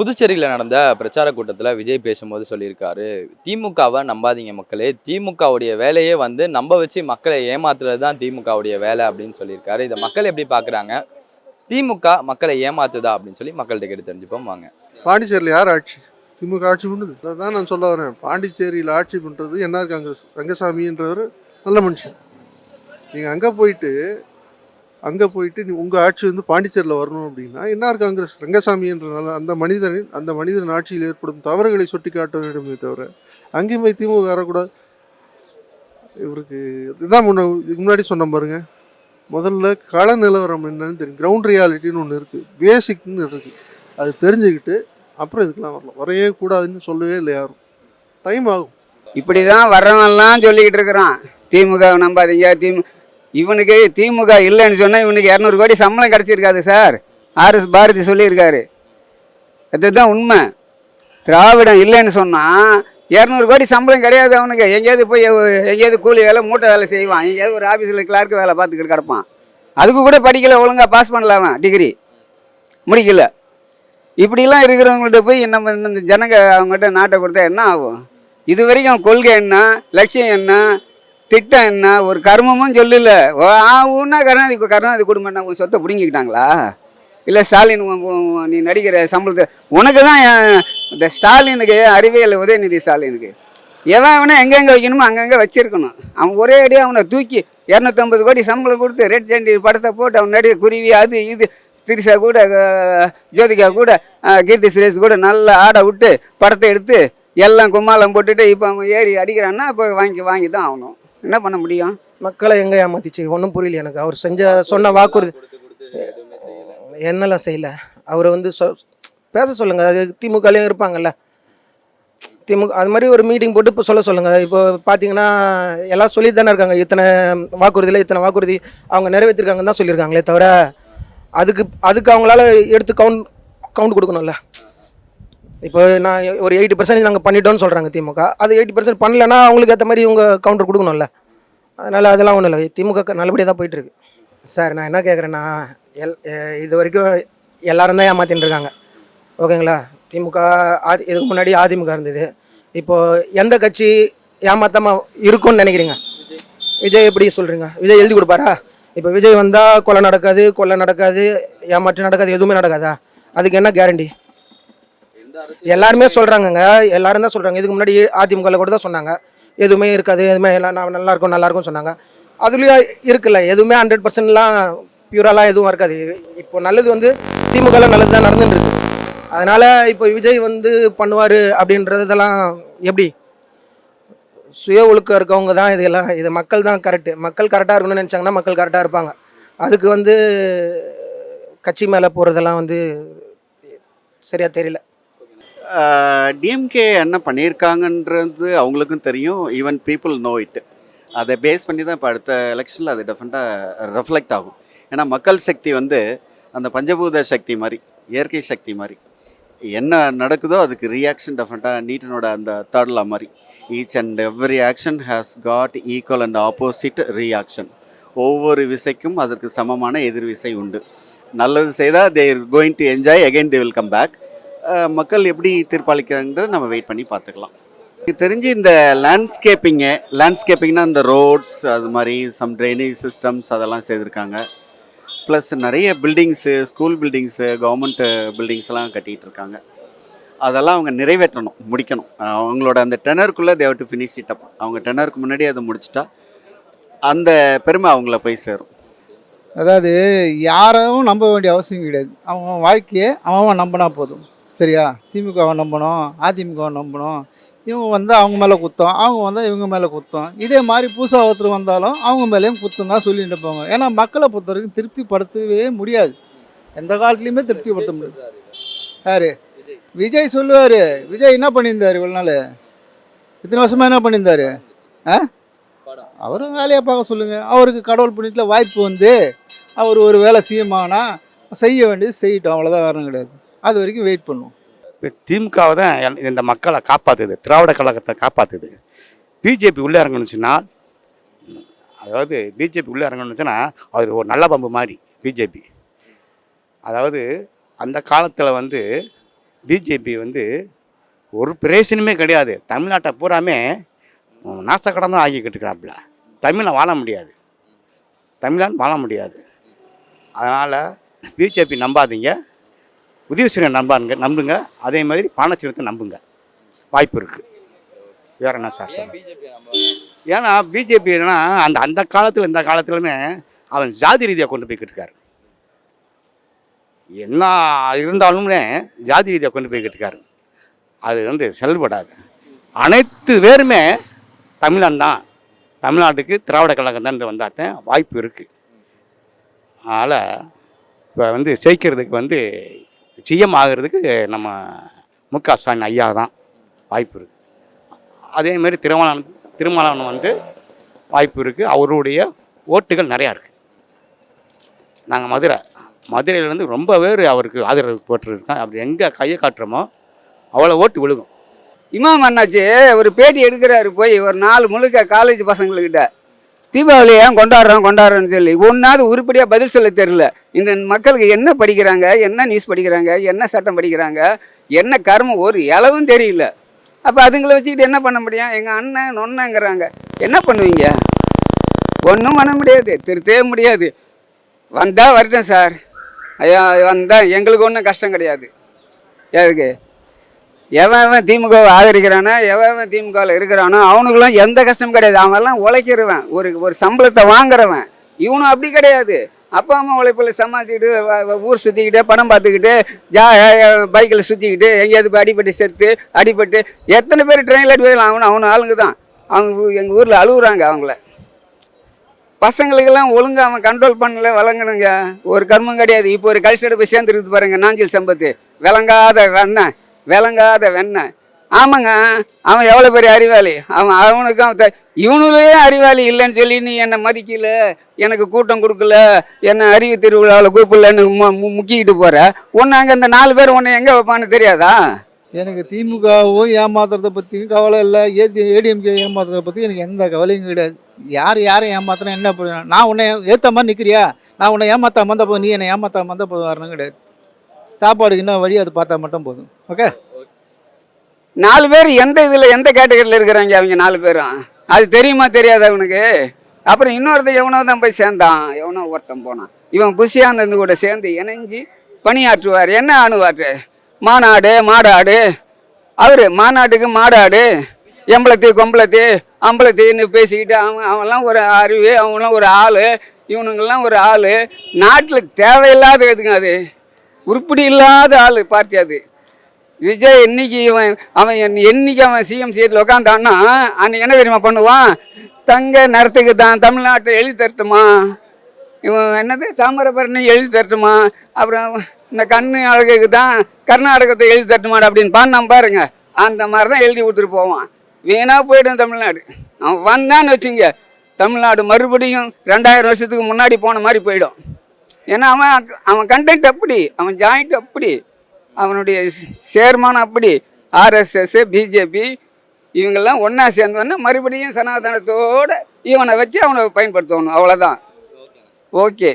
புதுச்சேரியில் நடந்த பிரச்சார கூட்டத்தில் விஜய் பேசும்போது சொல்லியிருக்காரு திமுகவை நம்பாதீங்க மக்களே. திமுகவுடைய வேலையே வந்து நம்ப வச்சு மக்களை ஏமாத்துறது தான் திமுகவுடைய வேலை அப்படின்னு சொல்லியிருக்காரு. இதை மக்கள் எப்படி பார்க்குறாங்க திமுக மக்களை ஏமாத்துதா அப்படின்னு சொல்லி மக்கள்கிட்ட கேட்டு தெரிஞ்சுப்போம். வாங்க. பாண்டிச்சேரியில் யார் ஆட்சி? திமுக ஆட்சி பண்ணுது தான் நான் சொல்ல வரேன். பாண்டிச்சேரியில் ஆட்சி பண்ணுறது என்ஆர் காங்கிரஸ் ரங்கசாமின்றவர் நல்ல மனுஷன். நீங்கள் அங்கே போயிட்டு அங்கே போயிட்டு நீ உங்கள் ஆட்சி வந்து பாண்டிச்சேரியில் வரணும் அப்படின்னா என்ஆர் காங்கிரஸ்? ரங்கசாமின்ற நல்ல அந்த மனிதனின் அந்த மனிதன் ஆட்சியில் ஏற்படும் தவறுகளை சுட்டி காட்ட வேண்டுமே தவிர அங்கேயும் போய் திமுக வரக்கூடாது இவருக்கு இதுதான் முன்ன இதுக்கு முன்னாடி சொன்ன பாருங்க. முதல்ல கள நிலவரம் என்னன்னு தெரியும். கிரவுண்ட் ரியாலிட்டின்னு ஒன்று இருக்குது பேசிக்னு இருக்குது அது தெரிஞ்சுக்கிட்டு அப்புறம் இதுக்கெல்லாம் வரலாம். வரையே கூடாதுன்னு சொல்லவே இல்லை யாரும். டைம் ஆகும். இப்படி தான் வர்றவன்லாம் சொல்லிக்கிட்டு இருக்கிறான். திமுக நம்பாதீங்க. திமுக இவனுக்கு திமுக இல்லைன்னு சொன்னால் இவனுக்கு இரநூறு கோடி சம்பளம் கிடச்சிருக்காது சார். ஆர்எஸ் பாரதி சொல்லியிருக்காரு. அதுதான் உண்மை. திராவிடம் இல்லைன்னு சொன்னால் இரநூறு கோடி சம்பளம் கிடையாது அவனுக்கு. எங்கேயாவது போய் எங்கேயாவது கூலி வேலை மூட்டை வேலை செய்வான். எங்கேயாவது ஒரு ஆஃபீஸில் கிளார்க்கு வேலை பார்த்துக்கிட்டு கிடப்பான். அதுக்கு கூட படிக்கல ஒழுங்காக பாஸ் பண்ணலாமா அவன் டிகிரி முடிக்கல. இப்படிலாம் இருக்கிறவங்கள்ட்ட போய் நம்ம இந்த ஜனங்க அவங்ககிட்ட நாட்டை கொடுத்தா என்ன ஆகும்? இது வரைக்கும் கொள்கை என்ன லட்சியம் என்ன திட்டம் என்ன? ஒரு கர்மமும் சொல்லல. ஓ, ஆ ஊன்னா கருணாதி கருணாநிதி குடும்பம் உன் சொத்தை பிடுங்கிக்கிட்டாங்களா? இல்லை ஸ்டாலின் நீ நடிக்கிற சம்பளத்தை உனக்கு தான் இந்த ஸ்டாலினுக்கு அறிவியல் உதயநிதி ஸ்டாலினுக்கு. எவன் அவனை எங்கெங்கே வைக்கணுமோ அங்கங்கே வச்சிருக்கணும். அவன் ஒரே அடியாக அவனை தூக்கி இரநூத்தம்பது கோடி சம்பளம் கொடுத்து ரெட் சண்டி படத்தை போட்டு அவன் நடிகை குருவி அது இது திரிஷா கூட ஜோதிகா கூட கீர்த்தி சுரேஷ் கூட நல்லா ஆட விட்டு படத்தை எடுத்து எல்லாம் கும்மாளம் போட்டுட்டு இப்போ அவன் ஏறி அடிக்கிறான்னா இப்போ வாங்கி வாங்கி தான் ஆகணும். என்ன பண்ண முடியும்? மக்களை எங்கே ஏமாத்திச்சு? ஒன்றும் புரியல எனக்கு. அவர் செஞ்ச சொன்ன வாக்குறுதி என்னெல்லாம் செய்யல? அவரை வந்து சொ பேச சொல்லுங்க. அது திமுகலையும் இருப்பாங்கல்ல. திமுக அது மாதிரி ஒரு மீட்டிங் போட்டு இப்போ சொல்ல சொல்லுங்க. இப்போ பார்த்தீங்கன்னா எல்லாம் சொல்லி தானே இருக்காங்க. இத்தனை வாக்குறுதியில் இத்தனை வாக்குறுதி அவங்க நிறைவேற்றிருக்காங்கன்னு தான் சொல்லியிருக்காங்களே தவிர அதுக்கு அதுக்கு அவங்களால எடுத்து கவுண்ட் கவுண்ட் கொடுக்கணும்ல. இப்போ நான் ஒரு எயிட்டி பர்சன்டேஜ் நாங்கள் பண்ணிட்டோம்னு சொல்கிறாங்க திமுக. அது எயிட்டி பர்சன்ட் பண்ணலன்னா அவங்களுக்கு ஏற்ற மாதிரி இவங்க கவுண்டர் கொடுக்கணும்ல. அதனால் அதெல்லாம் ஒன்றும் இல்லை. திமுக நல்லபடியாக தான் போயிட்டுருக்கு சார் நான் என்ன கேட்குறேன்னா எல் இது வரைக்கும் எல்லோரும் தான் ஏமாத்தின்னு இருக்காங்க. ஓகேங்களா? திமுக ஆதி இதுக்கு முன்னாடி அதிமுக இருந்தது. இப்போது எந்த கட்சி ஏமாத்தாமல் இருக்கும்னு நினைக்கிறீங்க? விஜய் எப்படி சொல்கிறீங்க விஜய் எழுதி கொடுப்பாரா? இப்போ விஜய் வந்தால் கொலை நடக்காது கொலை நடக்காது ஏமாற்றம் நடக்காது எதுவுமே நடக்காதா? அதுக்கு என்ன கேரண்டி எல்லாருமே சொல்கிறாங்கங்க எல்லாரும் தான் சொல்கிறாங்க இதுக்கு முன்னாடி அதிமுகவில் கூட தான் சொன்னாங்க. எதுவுமே இருக்காது. எதுவுமே எல்லாம் நல்லா இருக்கும் நல்லா இருக்கும்னு சொன்னாங்க. அதுலேயும் இருக்குல்ல. எதுவுமே ஹண்ட்ரட் பர்சன்ட்லாம் பியூராலாம் எதுவும் இருக்காது. இப்போ நல்லது வந்து திமுகவில் நல்லது தான் நடந்துட்டு அதனால் இப்போ விஜய் வந்து பண்ணுவார் அப்படின்றதெல்லாம் எப்படி? சுய ஒழுக்கம் இருக்கவங்க தான் இதெல்லாம் இது மக்கள் தான் கரெக்டு மக்கள் கரெக்டாக இருக்கணும்னு நினச்சாங்கன்னா மக்கள் கரெக்டாக இருப்பாங்க. அதுக்கு வந்து கட்சி மேலே போகிறதெல்லாம் வந்து சரியாக தெரியல. டிஎம்கே என்ன பண்ணியிருக்காங்கன்றது அவங்களுக்கும் தெரியும். ஈவன் பீப்புள் நோ இட் அதை பேஸ் பண்ணி தான் இப்போ அடுத்த எலெக்ஷனில் அது டெஃபினட்டாக ரெஃப்ளெக்ட் ஆகும். ஏன்னா மக்கள் சக்தி வந்து அந்த பஞ்சபூத சக்தி மாதிரி இயற்கை சக்தி மாதிரி என்ன நடக்குதோ அதுக்கு ரியாக்ஷன் டெஃபினட்டாக நீட்டனோட அந்த தேர்ட்லா மாதிரி. Each and every action has got equal and opposite reaction ஒவ்வொரு விசைக்கும் அதற்கு சமமான எதிர்விசை உண்டு. நல்லது செய்தால் they're going to enjoy again they will come back மக்கள் எப்படி தீர்ப்பளிக்கிறாங்கன்றதை நம்ம வெயிட் பண்ணி பார்த்துக்கலாம். எனக்கு தெரிஞ்சு இந்த லேண்ட்ஸ்கேப்பிங்கு லேண்ட்ஸ்கேப்பிங்னா இந்த ரோட்ஸ் அது மாதிரி சம் ட்ரைனேஜ் சிஸ்டம்ஸ் அதெல்லாம் செய்திருக்காங்க. ப்ளஸ் நிறைய பில்டிங்ஸு ஸ்கூல் பில்டிங்ஸு கவர்மெண்ட் பில்டிங்ஸ்லாம் கட்டிகிட்டு இருக்காங்க. அதெல்லாம் அவங்க நிறைவேற்றணும் முடிக்கணும். அவங்களோட அந்த டெனருக்குள்ளே they've to finish it up அவங்க டெனருக்கு முன்னாடி அதை முடிச்சிட்டா அந்த பெருமை அவங்கள போய் சேரும். அதாவது யாரும் நம்ப வேண்டிய அவசியம் கிடையாது. அவன் வாழ்க்கையை அவன் நம்பினா போதும். சரியா திமுகவை நம்பணும் அதிமுகவை நம்பணும். இவங்க வந்து அவங்க மேலே குத்தம் அவங்க வந்தால் இவங்க மேலே குத்தம். இதே மாதிரி புதுசாக ஒருத்தர் வந்தாலும் அவங்க மேலேயும் குத்தம் தான் சொல்லிட்டு இருப்பாங்க. ஏன்னா மக்களை பொறுத்த வரைக்கும் திருப்திப்படுத்தவே முடியாது. எந்த காலத்துலேயுமே திருப்திப்படுத்த முடியாது. யார்? விஜய் சொல்லுவார். விஜய் என்ன பண்ணியிருந்தார் இவ்வளோ நாள்? இத்தனை வருஷமாக என்ன பண்ணியிருந்தாரு? ஆ? அவரும் வேலையை பார்க்க சொல்லுங்கள் அவருக்கு கடவுள் புண்ணியத்தில் வாய்ப்பு வந்து அவர் ஒரு வேலை செய்யமானா செய்ய வேண்டியது செய்யட்டும். அவ்வளோதான் வேற கிடையாது. அது வரைக்கும் வெயிட் பண்ணுவோம். இப்போ திமுகவை தான் இந்த மக்களை காப்பாற்றுது திராவிட கழகத்தை காப்பாற்றுது பிஜேபி உள்ளே இறங்கணுச்சுன்னா அதாவது பிஜேபி உள்ளே இறங்கணுச்சுன்னா அது ஒரு நல்ல பம்பு மாதிரி பிஜேபி அதாவது அந்த காலத்தில் வந்து பிஜேபி வந்து ஒரு பிரயோசனமே கிடையாது. தமிழ்நாட்டை பூராமே நாசக்கடன் தான் ஆக்கிக்கிட்டு இருக்கிறாப்புல தமிழை வாழ முடியாது. தமிழன் வாழ முடியாது. அதனால் பிஜேபி நம்பாதீங்க. உதயசூரியன் நம்பாருங்க நம்புங்க. அதே மாதிரி பானச்சலத்தை நம்புங்க. வாய்ப்பு இருக்குது வேற என்ன சார் சொல்ல பிஜேபி ஏன்னா பிஜேபினா அந்த அந்த காலத்தில் இந்த காலத்துலமே அவன் ஜாதி ரீதியாக கொண்டு போய்கிட்டு இருக்காரு என்ன இருந்தாலுமே ஜாதி ரீதியாக கொண்டு போய்கிட்டு இருக்காரு அது வந்து செயல்படாது அனைத்து பேருமே தமிழன் தான். தமிழ்நாட்டுக்கு திராவிட கழகம் தான் வந்தாத்தான் வாய்ப்பு இருக்குது அதனால் இப்போ வந்து ஜெயிக்கிறதுக்கு வந்து சிஎம் ஆகிறதுக்கு நம்ம மு க ஸ்டாலின் ஐயா தான் வாய்ப்பு இருக்குது அதேமாரி திருமணம் திருமணம் வந்து வாய்ப்பு இருக்குது அவருடைய ஓட்டுகள் நிறையா இருக்குது நாங்கள் மதுரை மதுரையிலேருந்து ரொம்ப பேர் அவருக்கு ஆதரவு போட்டுருக்கோம் அப்படி எங்கே கையை காட்டுறோமோ அவ்வளோ ஓட்டு விழுகும். இமாம் அண்ணாச்சி ஒரு பேட்டி எடுக்கிறாரு போய் ஒரு நாலு முழுக்க காலேஜ் பசங்கள்கிட்ட. தீபாவளி ஏன் கொண்டாடுறோம் கொண்டாடுறோன்னு சொல்லி. ஒன்றாவது உருப்படியாக பதில் சொல்ல தெரில இந்த மக்களுக்கு என்ன படிக்கிறாங்க என்ன நியூஸ் படிக்கிறாங்க என்ன சட்டம் படிக்கிறாங்க என்ன கர்மம் ஒரு இளவும் தெரியல. அப்போ அதுங்களை வச்சுக்கிட்டு என்ன பண்ண முடியும்? எங்கள் அண்ணன் நொன்னங்கிறாங்க என்ன பண்ணுவீங்க? ஒன்றும் பண்ண முடியாது. திருத்தவே முடியாது. வந்தால் வரட்டும் சார். ஐயா வந்தால் எங்களுக்கு ஒன்றும் கஷ்டம் கிடையாது. எதுக்கு? எவன் எவன் திமுகவை ஆதரிக்கிறானோ எவன் திமுகவில் இருக்கிறானோ அவனுக்கெல்லாம் எந்த கஷ்டமும் கிடையாது. அவன்லாம் உழைக்கிறவன். ஒரு ஒரு சம்பளத்தை வாங்குறவன். இவனும் அப்படி கிடையாது. அப்பா அம்மா உழைப்பில் சமாளிச்சுக்கிட்டு ஊர் சுற்றிக்கிட்டு படம் பார்த்துக்கிட்டு ஜா பைக்கில் சுற்றிக்கிட்டு எங்கேயாவது அடிப்பட்டு அடிபட்டு செத்து அடிபட்டு எத்தனை பேர் ட்ரெயினில் அடி போயிடலாம் அவனு அவனு ஆளுங்க தான் அவங்க எங்கள் ஊரில் அழுகுறாங்க அவங்கள. பசங்களுக்கெல்லாம் ஒழுங்கா அவன் கண்ட்ரோல் பண்ணல வழங்கணுங்க. ஒரு கர்மம் கிடையாது. இப்போ ஒரு கழிச்சடை போய் சேர்ந்துருக்குது பாருங்க நாஞ்சில் சம்பத்து. விளங்காத வெண்ணெய் விளங்காத வெண்ணெய் ஆமாங்க அவன் எவ்வளோ பெரிய அறிவாளி? அவன் அவனுக்கு அவன் த- இவனுலயே அறிவாளி இல்லைன்னு சொல்லி நீ என்னை மதிக்கல? எனக்கு கூட்டம் கொடுக்கல? என்னை அறிவு திருவிழாவில் கூப்பிடலன்னு மு- முக்கிக்கிட்டு போகிற உன்னை அங்கே அந்த நாலு பேர் உன்னை எங்கே வைப்பான்னு தெரியாதா? எனக்கு திமுகவும் ஏமாத்துறதை பற்றியும் கவலை இல்லை. ஏடி ஏடிஎம்கே ஏமாத்துறதை பற்றி எனக்கு எந்த கவலையும் கிடையாது. யார் யாரை ஏமாத்துறேன் என்ன நான் உன்னை ஏற்ற மாதிரி நிற்கிறியா நான் உன்னை ஏமாத்தாம வந்தால் நீ என்னை ஏமாத்தாம வந்தால் போதும். வரணும் கிடையாது. சாப்பாடுக்கு என்ன வழி அது பார்த்தா மட்டும் போதும். ஓகே நாலு பேர் எந்த இதில் எந்த கேட்டகரியில் இருக்கிறாங்க அவங்க நாலு பேரும்? அது தெரியுமா தெரியாது அவனுக்கு அப்புறம் இன்னொருத்த எவனோ தான் போய் சேர்ந்தான். எவனோ ஒருத்தன் போனான். இவன் புஷியானந்து கூட சேர்ந்து இணைஞ்சு பணியாற்றுவார். என்ன ஆணுவார் மாநாடு மாடாடு. அவர் மாநாட்டுக்கு மாடாடு. எம்பளத்தி கொம்பளத்தி அம்பளத்தின்னு பேசிக்கிட்டு அவன் அவன்லாம் ஒரு அறிவு அவன்லாம் ஒரு ஆள் இவனுங்கெல்லாம் ஒரு ஆள். நாட்டில் தேவையில்லாத எதுங்க அது? உருப்படி இல்லாத ஆள் பார்ட்டி அது. விஜய் என்னைக்கு இவன் அவன் என்னைக்கு அவன் சிஎம் சீட்டில் உட்காந்தான்னா அன்னைக்கு என்ன தெரியுமா பண்ணுவான்? தங்க நிறத்துக்கு தான் தமிழ்நாட்டை எழுதி தரட்டுமா? இவன் என்னது தாமிரபரணி எழுதி தரட்டுமா? அப்புறம் இந்த கண்ணு அழகுக்கு தான் கர்நாடகத்தை எழுதி தரட்டுமாடு அப்படின்னு பாடினான் பாருங்க. அந்த மாதிரி தான் எழுதி கொடுத்துட்டு போவான். வீணாக போயிடும் தமிழ்நாடு. அவன் வந்தான்னு வச்சுங்க. தமிழ்நாடு மறுபடியும் ரெண்டாயிரம் வருஷத்துக்கு முன்னாடி போன மாதிரி போயிடும். ஏன்னா அவன் அவன் கண்டென்ட் அப்படி அவன் ஜாயிண்ட் அப்படி அவனுடைய சேர்மானம் அப்படி ஆர்எஸ்எஸ் பிஜேபி இவங்கெல்லாம் ஒன்றா சேர்ந்தோன்னா மறுபடியும் சனாதனத்தோடு இவனை வச்சு அவனை பயன்படுத்தணும் அவ்வளோதான் ஓகே